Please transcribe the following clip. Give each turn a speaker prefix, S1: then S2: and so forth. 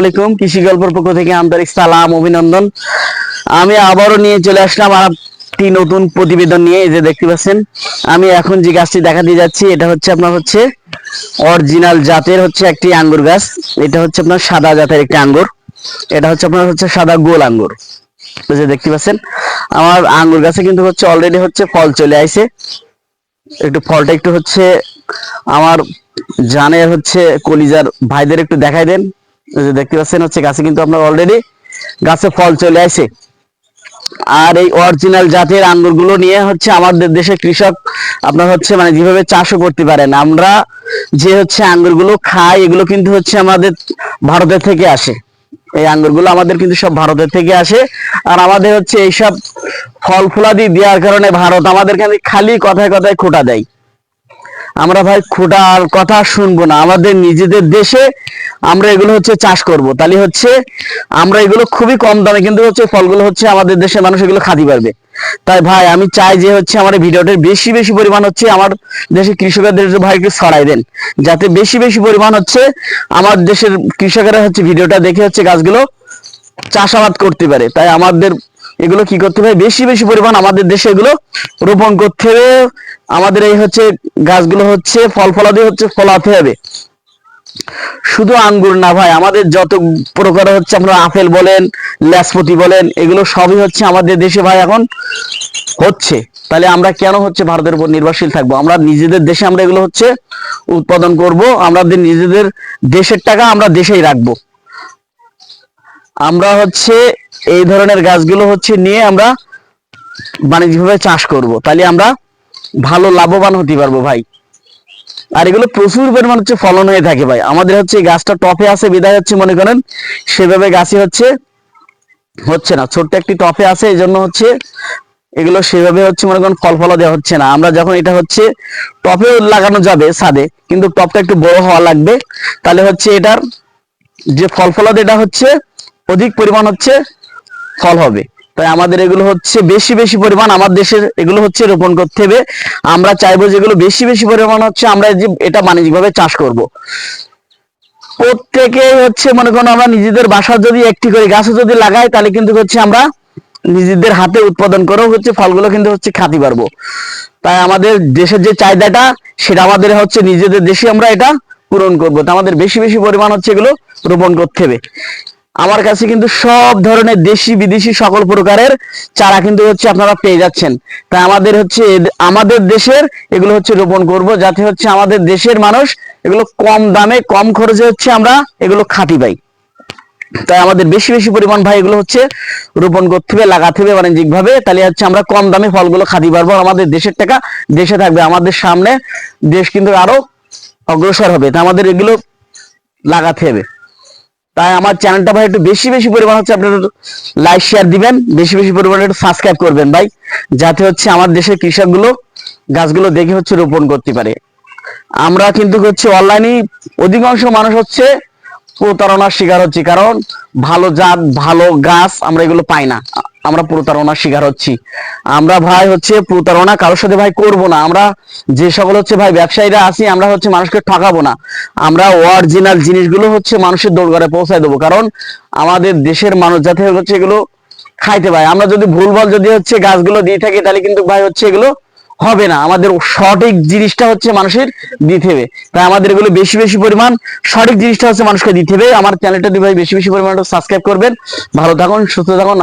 S1: আলাইকুম, কৃষি গল্পের পক্ষ থেকে আন্তরিক সালাম, অভিনন্দন। আমি আবারও নিয়ে চলে আসলাম আর একটি নতুন প্রতিবেদন নিয়ে, এই যে দেখতে পাচ্ছেন। আমি এখন যে গাছটি দেখা দিয়ে যাচ্ছি, এটা হচ্ছে আপনার হচ্ছে অরিজিনাল জাতের হচ্ছে একটি আঙ্গুর গাছ। এটা হচ্ছে আপনার সাদা জাতের একটি আঙ্গুর। এটা হচ্ছে আপনার হচ্ছে সাদা গোল আঙ্গুর। যে দেখতে পাচ্ছেন, আমার আঙ্গুর গাছে কিন্তু হচ্ছে অলরেডি হচ্ছে ফল চলে আইছে। একটু ফলটা একটু হচ্ছে আমার জানের হচ্ছে কলিজার ভাইদের একটু দেখাই দেন। দেখতে পাচ্ছেন হচ্ছে গাছে কিন্তু আপনার অলরেডি গাছে ফল চলে আসে। আর এই অরিজিনাল জাতের আঙ্গুরগুলো নিয়ে হচ্ছে আমাদের দেশে কৃষক আপনার হচ্ছে মানে যেভাবে চাষও করতে পারেন। আমরা যে হচ্ছে আঙ্গুরগুলো খাই, এগুলো কিন্তু হচ্ছে আমাদের ভারতের থেকে আসে। এই আঙ্গুরগুলো আমাদের কিন্তু সব ভারতের থেকে আসে। আর আমাদের হচ্ছে এইসব ফল ফুলাদি দেওয়ার কারণে ভারত আমাদের খালি কথায় কথায় খোটা দেয়। আমরা ভাই খোটা আর কথা শুনব না। আমাদের নিজেদের দেশে আমরা এগুলো হচ্ছে চাষ করব। তাহলে হচ্ছে আমরা এগুলো খুবই কম দামে, কিন্তু হচ্ছে ফলগুলো হচ্ছে আমাদের দেশের মানুষ এগুলো খাতে পারবে। তাই ভাই, আমি চাই যে হচ্ছে আমার ভিডিওটার বেশি বেশি পরিমাণ হচ্ছে আমার দেশের কৃষকদের ভাই একটু ছড়াই দেন। যাতে বেশি বেশি পরিমাণ হচ্ছে আমার দেশের কৃষকেরা হচ্ছে ভিডিওটা দেখে হচ্ছে গাছগুলো চাষাবাদ করতে পারে। তাই আমাদের এগুলো কি করতে হবে? বেশি বেশি পরিমাণ আমাদের দেশে এগুলো রোপণ করতে হবে। আমাদের এই হচ্ছে গাছগুলো হচ্ছে ফল ফলাদি হচ্ছে ফলাতে হবে। শুধু আঙ্গুর না ভাই, আমাদের যত প্রকার হচ্ছে আমরা আপেল বলেন, ল্যাসপতি বলেন, এগুলো সবই হচ্ছে আমাদের দেশে ভাই এখন হচ্ছে। তাহলে আমরা কেন হচ্ছে ভারতের উপর নির্ভরশীল থাকব? আমরা নিজেদের দেশে আমরা এগুলো হচ্ছে উৎপাদন করব আমাদের নিজেদের দেশের টাকা আমরা দেশেই রাখব। আমরা হচ্ছে এই ধরনের গাছগুলো হচ্ছে নিয়ে আমরা বাণিজ্যিকভাবে চাষ করব। তাহলে আমরা ভালো লাভবান হতে পারব ভাই। আর এগুলো প্রচুর পরিমাণ হচ্ছে ফলন হয়ে থাকে ভাই। আমাদের হচ্ছে গাছটা টপে আছে, বিদায় হচ্ছে, মনে করেন। সেভাবে গাছে হচ্ছে হচ্ছে না। ছোট্ট একটি টপে আছে এই জন্য হচ্ছে এগুলো সেভাবে হচ্ছে, মনে করেন ফল ফলা দেওয়া হচ্ছে না। আমরা যখন এটা হচ্ছে টপে লাগানো যাবে ছাদে, কিন্তু টপটা একটু বড় হওয়া লাগবে, তাহলে হচ্ছে এটার যে ফল ফলাদ এটা হচ্ছে, অধিক পরিমাণ হচ্ছে ফল হবে। তাই আমাদের এগুলো হচ্ছে বেশি বেশি পরিমাণ আমার দেশের এগুলো হচ্ছে রোপণ করতে হবে। আমরা চাইব যেগুলো বেশি বেশি পরিমাণ হচ্ছে আমরা যে এটা বাণিজ্যিকভাবে চাষ করব। প্রত্যেকে হচ্ছে মনে করুন আমরা নিজেদের বাসা যদি একটি করে গাছও যদি লাগাই, তাহলে কিন্তু হচ্ছে আমরা নিজেদের হাতে উৎপাদন করেও হচ্ছে ফলগুলো কিন্তু হচ্ছে খাতি পারব তাই আমাদের দেশের যে চাহিদাটা, সেটা আমাদের হচ্ছে নিজেদের দেশে আমরা এটা পূরণ করব। তা আমাদের বেশি বেশি পরিমাণ হচ্ছে এগুলো রোপণ করতে হবে। আমার কাছে কিন্তু সব ধরনের দেশি বিদেশি সকল প্রকারের চারা কিন্তু হচ্ছে আপনারা পেয়ে যাচ্ছেন। তাই আমাদের হচ্ছে আমাদের দেশের এগুলো হচ্ছে রোপণ করব যাতে হচ্ছে আমাদের দেশের মানুষ এগুলো কম দামে, কম খরচে হচ্ছে আমরা এগুলো খাতি পাই। তাই আমাদের বেশি বেশি পরিমাণ ভাই এগুলো হচ্ছে রোপণ করতে হবে, লাগাতে হবে বাণিজ্যিক ভাবে তাহলে হচ্ছে আমরা কম দামে ফলগুলো খাতে পারব আমাদের দেশের টাকা দেশে থাকবে, আমাদের সামনে দেশ কিন্তু আরও অগ্রসর হবে। তা আমাদের এগুলো লাগাতে হবে। তাই আমার চ্যানেলটা ভাই একটু বেশি বেশি পরিমাণ হচ্ছে, আপনার লাইক শেয়ার দিবেন, বেশি বেশি পরিমাণে একটু সাবস্ক্রাইব করবেন ভাই, যাতে হচ্ছে আমার দেশের কৃষকগুলো গাছগুলো দেখে হচ্ছে রোপণ করতে পারে। আমরা কিন্তু হচ্ছে অনলাইনে অধিকাংশ মানুষ হচ্ছে প্রতারণার শিকার হচ্ছে, কারণ ভালো জাত, ভালো গাছ আমরা এগুলো পাই না। আমরা প্রতারণার শিকার হচ্ছি। আমরা ভাই হচ্ছে প্রতারণা কারোর সাথে ভাই করব না। আমরা যে সকল হচ্ছে ভাই ব্যবসায়ীরা আছি, আমরা হচ্ছে মানুষকে ঠকাবো না। আমরা অরিজিনাল জিনিসগুলো হচ্ছে মানুষের দোরগড়ে পৌঁছায় দেবো। কারণ আমাদের দেশের মানুষ যাতে হচ্ছে এগুলো খাইতে পায়। আমরা যদি ভুলভাল যদি হচ্ছে গাছগুলো দিয়ে থাকি, তাহলে কিন্তু ভাই হচ্ছে এগুলো হবে না। আমাদের সঠিক জিনিসটা হচ্ছে মানুষের দিতে হবে। তাই আমাদের এগুলো বেশি বেশি পরিমাণ সঠিক জিনিসটা হচ্ছে মানুষকে দিতে হবে। আমার চ্যানেলটা ভাই বেশি বেশি পরিমাণ সাবস্ক্রাইব করবেন। ভালো থাকুন, সুস্থ থাকুন